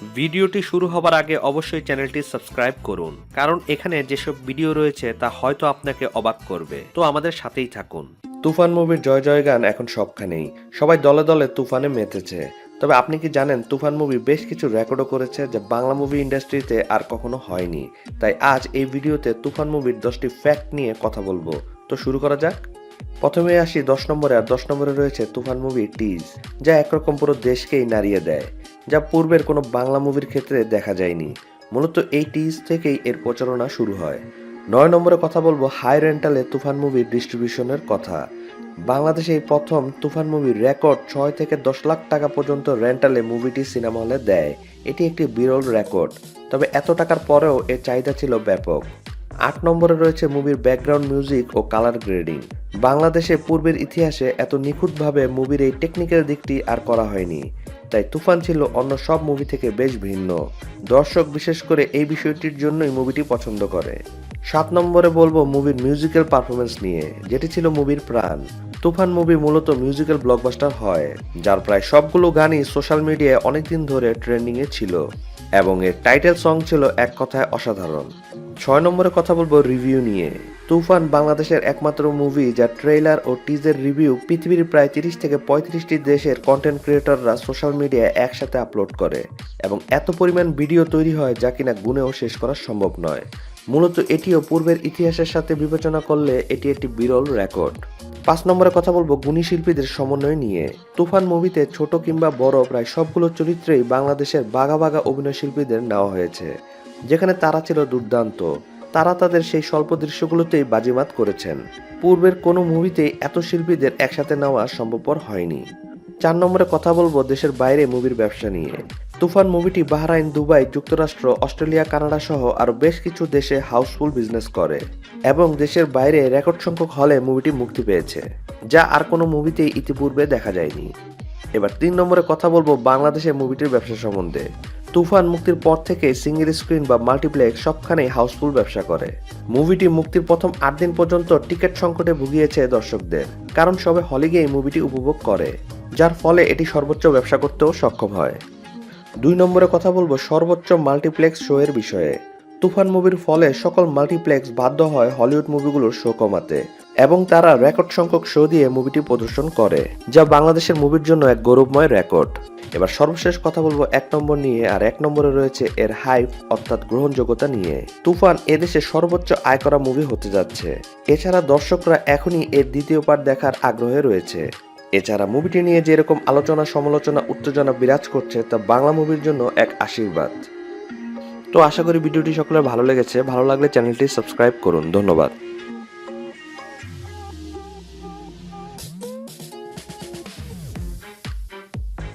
ভিডিওটি শুরু হবার আগে অবশ্যই চ্যানেলটি সাবস্ক্রাইব করুন, কারণ এখানে যেসব ভিডিও রয়েছে তা হয়তো আপনাকে অবাক করবে। তো আমাদের সাথেই থাকুন। তুফান মুভির জয় জয় গান এখন সবখানেই। সবাই দলে দলে তুফানে মেতেছে। তবে আপনি কি জানেন, তুফান মুভি বেশ কিছু রেকর্ডও করেছে যা বাংলা মুভি ইন্ডাস্ট্রিতে আর কখনো হয়নি। তাই আজ এই ভিডিওতে তুফান মুভির দশটি ফ্যাক্ট নিয়ে কথা বলব। তো শুরু করা যাক। প্রথমে আসি দশ নম্বরে, আর দশ নম্বরে রয়েছে তুফান মুভি টিজ যা একরকম পুরো দেশকেই নাড়িয়ে দেয়। যা পূর্বের কোনো বাংলা মুভির ক্ষেত্রে দেখা যায়নি। মূলত এই টিজ থেকেই এর প্রচারণা শুরু হয়। নয় নম্বরে কথা বলব হাই রেন্টালে তুফান মুভির ডিস্ট্রিবিউশনের কথা। বাংলাদেশে এই প্রথম তুফান মুভির রেকর্ড ছয় থেকে দশ লাখ টাকা পর্যন্ত রেন্টালে মুভিটি সিনেমা হলে দেয়। এটি একটি বিরল রেকর্ড তবে এত টাকার পরেও এর চাহিদা ছিল ব্যাপক। আট নম্বরে রয়েছে মুভির ব্যাকগ্রাউন্ড মিউজিক ও কালার গ্রেডিং বাংলাদেশে পূর্বের ইতিহাসে এত নিখুঁতভাবে মুভির এই টেকনিক্যাল দিকটি আর করা হয়নি। তাই তুফান ছিল অন্য সব মুভি থেকে বেশ ভিন্ন। দর্শক বিশেষ করে এই বিষয়টির জন্যই মুভিটি পছন্দ করে। সাত নম্বরে বলব মুভির মিউজিক্যাল পারফরমেন্স নিয়ে, যেটি ছিল মুভির প্রাণ। তুফান মুভি মূলত মিউজিক্যাল ব্লকবাস্টার হয়, যার প্রায় সবগুলো গানই সোশ্যাল মিডিয়ায় অনেকদিন ধরে ট্রেন্ডিংয়ে ছিল। এবং এর টাইটেল সং ছিল এক কথায় অসাধারণ। ছয় নম্বরে কথা বলব রিভিউ নিয়ে। তুফান বাংলাদেশের একমাত্র মুভি যা ট্রেইলার ও টিজের রিভিউ পৃথিবীর প্রায় তিরিশ থেকে পঁয়ত্রিশটি দেশের কন্টেন্ট ক্রিয়েটররা সোশ্যাল মিডিয়ায় একসাথে আপলোড করে এবং এত পরিমাণ ভিডিও তৈরি হয় যা কিনা গুণেও শেষ করা সম্ভব নয়। মূলত এটিও পূর্বের ইতিহাসের সাথে বিবেচনা করলে এটি একটি বিরল রেকর্ড পাঁচ নম্বরে কথা বলব গুণী শিল্পীদের সমন্বয় নিয়ে। তুফান মুভিতে ছোট কিংবা বড় প্রায় সবগুলো চরিত্রেই বাংলাদেশের বাঘা বাঘা অভিনয় শিল্পীদের নেওয়া হয়েছে, যেখানে তারা ছিল দুর্দান্ত। তারা তাদের সেই স্বল্প দৃশ্যগুলোতেই বাজিমাত করেছেন। পূর্বের কোনো মুভিতেই এত শিল্পীদের একসাথে নেওয়া সম্ভবপর হয়নি। চার নম্বরে কথা বলব দেশের বাইরে মুভির ব্যবসা নিয়ে। তুফান মুভিটি বাহরাইন, দুবাই, যুক্তরাষ্ট্র, অস্ট্রেলিয়া, কানাডা সহ আরও বেশ কিছু দেশে হাউসফুল বিজনেস করে এবং দেশের বাইরে রেকর্ড সংখ্যক হলে মুভিটি মুক্তি পেয়েছে, যা আর কোনো মুভিতেই ইতিপূর্বে দেখা যায়নি। এবার তিন নম্বরে কথা বলব বাংলাদেশের মুভিটির ব্যবসা সম্বন্ধে। তুফান মুক্তির পর থেকে সিঙ্গেল স্ক্রিন বা মাল্টিপ্লেক্স সবখানেই হাউসফুল ব্যবসা করে। মুভিটি মুক্তির প্রথম আট দিন পর্যন্ত টিকিট সংকটে ভুগিয়েছে দর্শকদের, কারণ সবে হলে গিয়ে মুভিটি উপভোগ করে, যার ফলে এটি সর্বোচ্চ ব্যবসা করতেও সক্ষম হয়। দুই নম্বরে কথা বলব সর্বোচ্চ মাল্টিপ্লেক্স শো এর বিষয়ে। তুফান মুভির ফলে সকল মাল্টিপ্লেক্স বাধ্য হয় হলিউড মুভিগুলোর শো কমাতে এবং তারা রেকর্ড সংখ্যক শো দিয়ে মুভিটি প্রদর্শন করে, যা বাংলাদেশের মুভির জন্য এক গৌরবময় রেকর্ড। এবার সর্বশেষ কথা বলব এক নম্বর নিয়ে, আর এক নম্বরে রয়েছে এর হাইপ, অর্থাৎ গ্রহণযোগ্যতা নিয়ে। তুফান এদেশে সর্বোচ্চ আয় করা মুভি হতে যাচ্ছে। এছাড়া দর্শকরা এখনই এর দ্বিতীয় পার্ট দেখার আগ্রহে রয়েছে। এছাড়া মুভিটি নিয়ে যেরকম আলোচনা, সমালোচনা, উত্তেজনা বিরাজ করছে, তা বাংলা মুভির জন্য এক আশীর্বাদ। তো আশা করি ভিডিওটি সকলের ভালো লেগেছে। ভালো লাগলে চ্যানেলটি সাবস্ক্রাইব করুন। ধন্যবাদ।